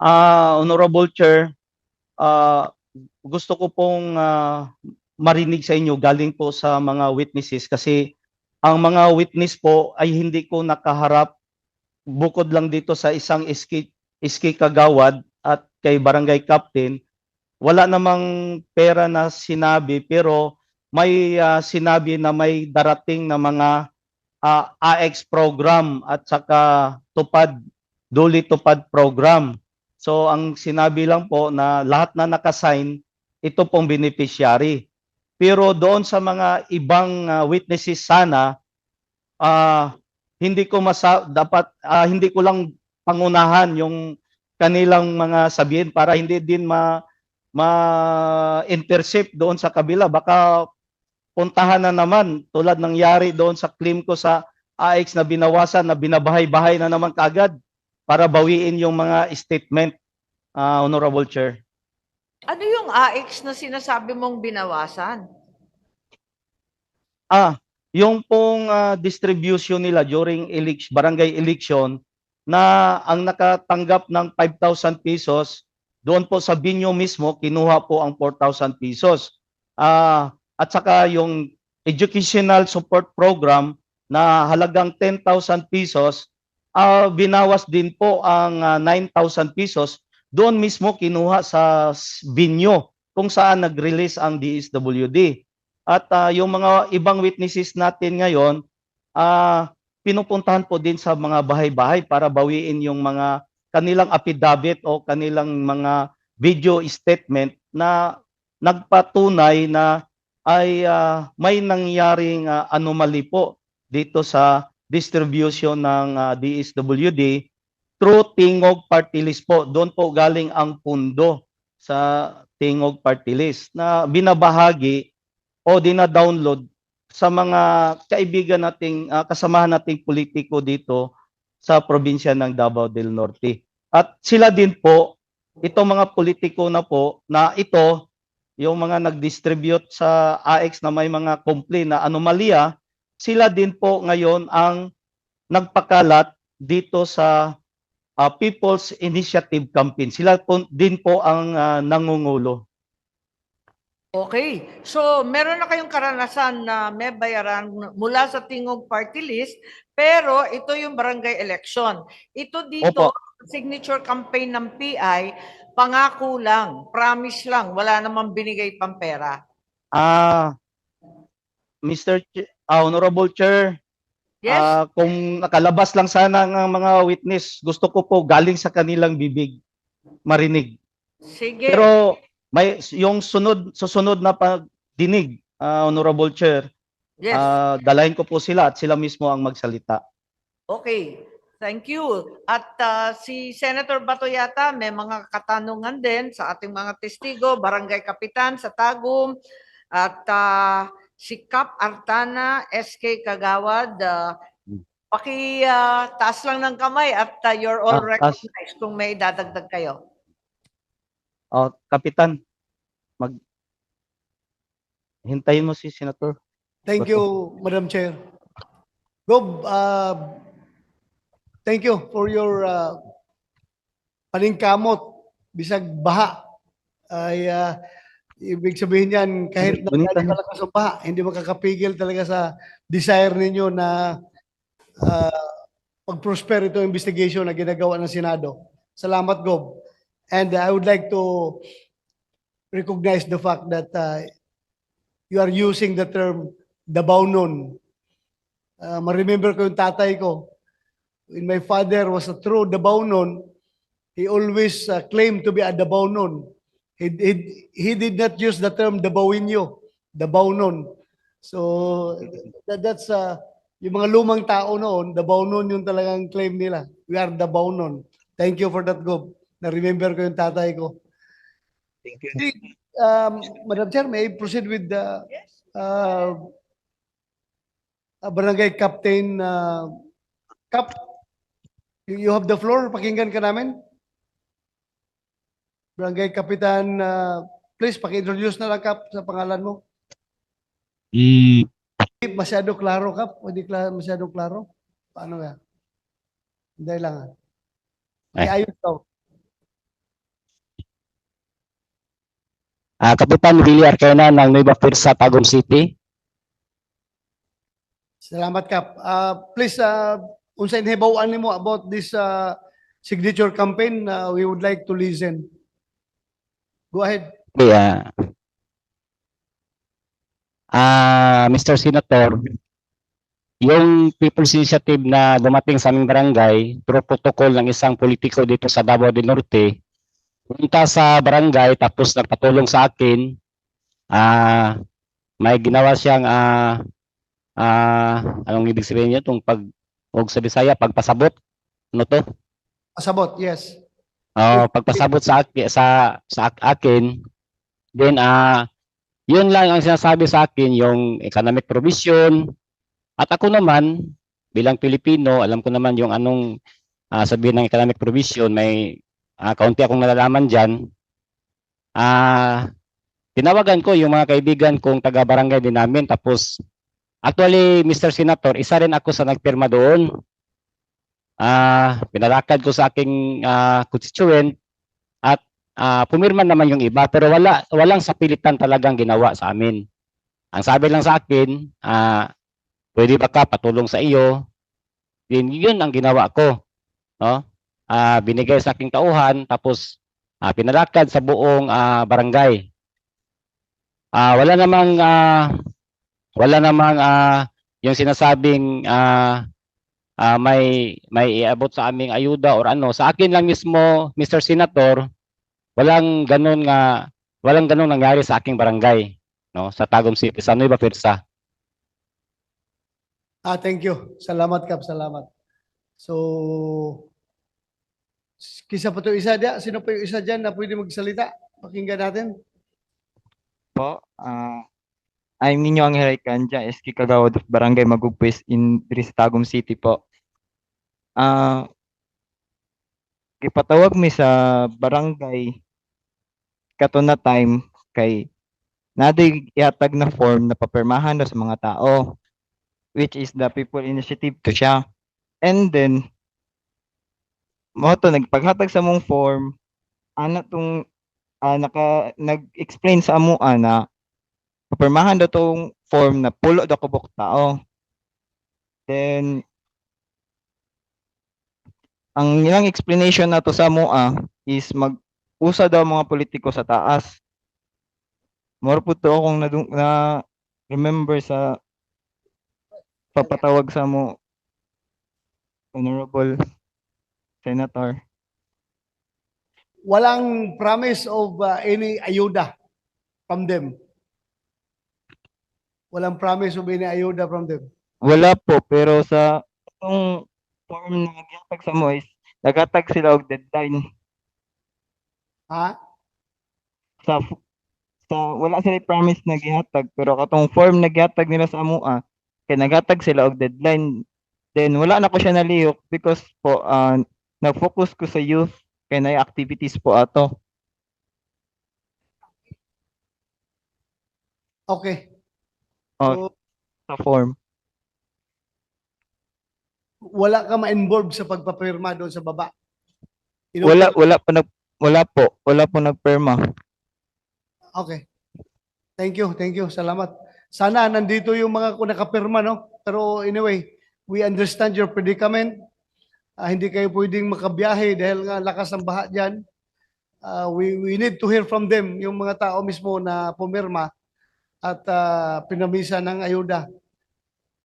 Ah, Honorable Chair, ah, gusto ko pong ah, marinig sa inyo galing po sa mga witnesses kasi ang mga witness po ay hindi ko nakaharap bukod lang dito sa isang iski, iski kagawad at kay barangay captain wala namang pera na sinabi pero may ah, sinabi na may darating na mga ah, AX program at saka tupad Duli Tupad program. So ang sinabi lang po na lahat na nakasign, ito pong beneficiary. Pero doon sa mga ibang ah, witnesses sana, ah, hindi ko masa dapat ah, hindi ko lang pangunahan yung kanilang mga sabihin para hindi din ma ma-intercept doon sa kabila baka puntahan na naman tulad nangyari doon sa claim ko sa AX na binawasan na binabahay-bahay na naman kagad para bawiin yung mga statement ah, honorable chair Ano yung AX na sinasabi mong binawasan? Ah, yung pong ah, distribution nila during election, barangay election na ang nakatanggap ng 5,000 pesos doon po sa binyo mismo kinuha po ang 4,000 pesos. Ah, at saka yung educational support program na halagang 10,000 pesos ah, binawas din po ang ah, 9,000 pesos doon mismo kinuha sa binyo kung saan nag-release ang DSWD. At ah, yung mga ibang witnesses natin ngayon, ah, pinupuntahan po din sa mga bahay-bahay para bawiin yung mga kanilang affidavit o kanilang mga video statement na nagpatunay na ay ah, may nangyaring ah, anomaly po dito sa distribution ng ah, DSWD through Tingog Party List po. Doon po galing ang pundo sa Tingog Party List na binabahagi o dina-download sa mga kaibigan nating ah, kasamahan nating politiko dito sa probinsya ng Davao del Norte. At sila din po, itong mga politiko na po na ito yung mga nag-distribute sa AX na may mga complaint na anomalya, sila din po ngayon ang nagpakalat dito sa ah, People's Initiative Campaign. Sila po, din po ang ah, nangungulo. Okay. So, meron na kayong karanasan na may bayaran mula sa Tingog Party List, pero ito yung barangay election. Ito dito, Opo. signature campaign ng PI, pangako lang, promise lang, wala namang binigay pang pera. Ah, Mr. Ch- ah, Honorable Chair, Yes? ah, kung nakalabas lang sana ng mga witness, gusto ko po galing sa kanilang bibig marinig. Sige. Pero may yung sunod susunod na pagdinig, ah, Honorable Chair, yes. ah, dalahin ko po sila at sila mismo ang magsalita. Okay, thank you. At ah, si Senator Bato yata may mga katanungan din sa ating mga testigo, Barangay Kapitan sa Tagum, at ah, si Kap Artana, SK Kagawad. ah, Hmm. paki ah, taas lang ng kamay at ah, you're all Ah, taas. recognized kung may dadagdag kayo. Oh, Kapitan, mag hintayin mo si Senator. Thank Bato. you, Madam Chair. Gob, uh, thank you for your uh, paningkamot bisag baha. Ay uh, ibig sabihin yan kahit na malakas ang baha, hindi makakapigil talaga sa desire ninyo na uh, pag-prosper itong investigation na ginagawa ng Senado. Salamat, Gob. And I would like to recognize the fact that uh, you are using the term Dabaw nun. Uh, ma-remember ko yung tatay ko. When my father was a true Dabaw nun, he always uh, claimed to be a Dabaw nun. He, he, he did not use the term Dabawinyo, Dabaw nun. So, that, that's uh, yung mga lumang tao noon, Dabaw nun yung talagang claim nila. We are Dabaw nun. Thank you for that, Gob. Na-remember ko yung tatay ko. Thank you. Um, Madam Chair, may I proceed with the Yes. uh, uh, Barangay Captain uh, Cap. You you have the floor. Pakinggan ka namin. Barangay Kapitan, uh, please paki-introduce na lang Kap sa pangalan mo. Mm. Masyado klaro Kap? O di klaro, masyado klaro? Paano yan? Hindi lang. Ah. Ay, ayos daw. Uh, Kapitan Willie Arcana ng Nueva Pursa, Tagum City. Salamat Kap. Uh, please, uh, unsay nahibawaan nimo about this uh, signature campaign, uh, we would like to listen. Go ahead. Okay, ah. Ah, Mr. Senator, yung People's Initiative na dumating sa aming barangay, through protocol ng isang politiko dito sa Davao del Norte, punta sa barangay tapos nagpatulong sa akin, ah, may ginawa siyang, ah, ah, anong ibig sabihin niya, itong pag, huwag sa Bisaya, pagpasabot, ano to? Pasabot, yes. Oh, pagpasabot sa akin sa sa ak- akin, then ah yun lang ang sinasabi sa akin yung economic provision. At ako naman bilang Pilipino, alam ko naman yung anong ah, sabihin ng economic provision, may ah, kaunti akong nalalaman diyan. Ah tinawagan ko yung mga kaibigan kong taga barangay din namin tapos actually Mr. Senator, isa rin ako sa nagpirma doon. Ah, pinalakad ko sa aking ah, constituent at ah, pumirma naman yung iba pero wala walang sapilitan talagang ginawa sa amin. Ang sabi lang sa akin, ah, pwede ba ka patulong sa iyo? Yun, yun ang ginawa ko. No? Ah, binigay sa aking tauhan tapos ah, pinalakad sa buong ah, barangay. Ah, wala namang ah, wala namang ah, yung sinasabing ah, ah, may may iabot sa aming ayuda or ano. Sa akin lang mismo, Mr. Senator, walang ganun nga walang ganun nangyari sa aking barangay, no, sa Tagum City, sa Nueva Firsa. Ah, thank you. Salamat Kap, salamat. So, kisa pa to isa dia, sino pa yung isa dyan na pwede magsalita? Pakinggan natin. po. ah I'm Ninyo Angel Canja, SK Kagawad of Barangay Magugpis in diri sa Tagum City po. Ah gipatawag mi sa barangay kato na time kay naday ihatag na form na papirmahan daw sa mga tao which is the people initiative to siya. And then mo to nagpaghatag sa mong form ana tong ah, naka nag-explain sa amo ah, na papirmahan daw tong form na pulo daw kubok tao. Then ang ilang explanation na to sa amo ah, is mag-usa daw mga politiko sa taas. More po to akong nadung- na remember sa papatawag sa mo Honorable Senator. Walang promise of uh, any ayuda from them. Walang promise of any ayuda from them. Wala po, pero sa itong form na nagyatag sa mo is nagatag sila og deadline Ha? sa sa wala sila promise na gihatag pero katong form na gihatag nila sa amua kay nagatag sila og deadline then wala na ko siya nalihok because po ah, nag-focus ko sa youth kay na activities po ato Okay. Oh. So, sa form wala ka ma-involve sa pagpapirma doon sa baba. Ino- wala wala pa nag wala po wala po nagperma Okay. Thank you, thank you. Salamat. Sana nandito yung mga kung nakapirma, no? Pero anyway, we understand your predicament. Ah, hindi kayo pwedeng makabiyahe dahil nga lakas ng baha dyan. Ah, we, we need to hear from them, yung mga tao mismo na pumirma at ah, pinamisa ng ayuda.